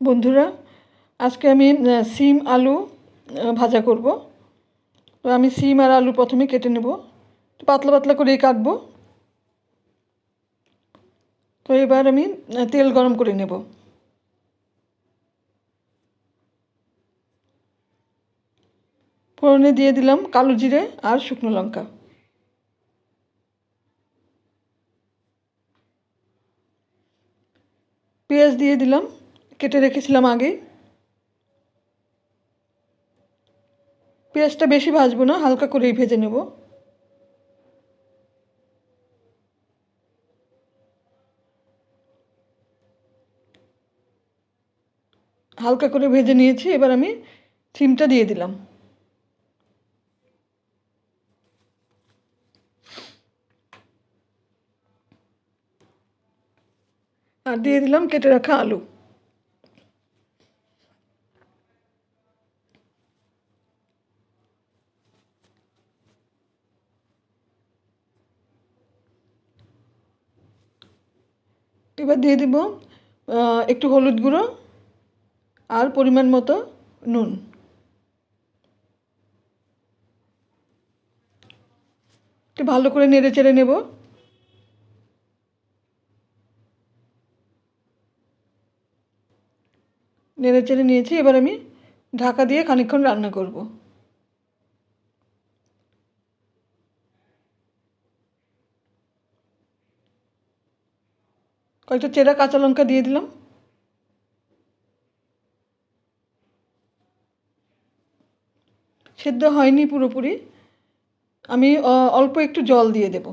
বন্ধুরা, আজকে আমি সিম আলু ভাজা করব। তো আমি সিম আর আলু প্রথমে কেটে নেব। তো পাতলা পাতলা করেই কাটবো। তো এবার আমি তেল গরম করে নেব। ফোড়নে দিয়ে দিলাম কালো জিরে আর শুকনো লঙ্কা। পেঁয়াজ দিয়ে দিলাম। কেটে রেখেছিলাম আগে। পেঁয়াজটা বেশি ভাজবো না, হালকা করেই ভেজে নেব। হালকা করে ভেজে নিয়েছি, এবার আমি থিমটা দিয়ে দিলাম। আর দিয়ে দিলাম কেটে রাখা আলু। এবার দিয়ে দিব একটু হলুদ গুঁড়ো আর পরিমাণ মতো নুন। একটু ভালো করে নেড়ে চেড়ে নেব। নেড়ে চেড়ে নিয়েছি, এবার আমি ঢাকা দিয়ে খানিকক্ষণ রান্না করব। কয়েকটা চেরা কাঁচা লঙ্কা দিয়ে দিলাম। সেদ্ধ হয়নি পুরোপুরি। আমি অল্প একটু জল দিয়ে দেব।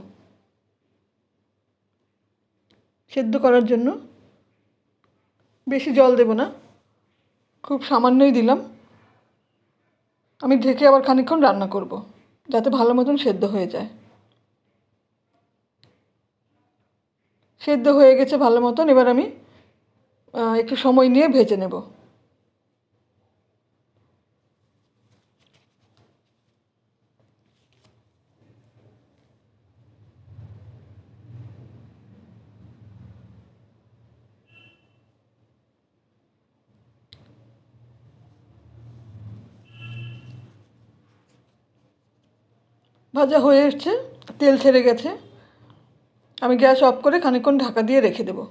সেদ্ধ করার জন্য। বেশি জল দেব না। খুব সামান্যই দিলাম। আমি ঢেকে আবার খানিকক্ষণ রান্না করব, যাতে ভালো মতন সেদ্ধ হয়ে যায়। সেদ্ধ হয়ে গেছে ভালো মতন। এবার আমি একটু সময় নিয়ে ভেজে নেব। ভাজা হয়ে এসছে, তেল ছেড়ে গেছে। আমি গ্যাস অফ করে খানিকক্ষণ ঢাকা দিয়ে রেখে দেবো।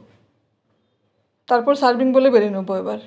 তারপর সার্ভিং বলে বেরিয়ে নেব এবার।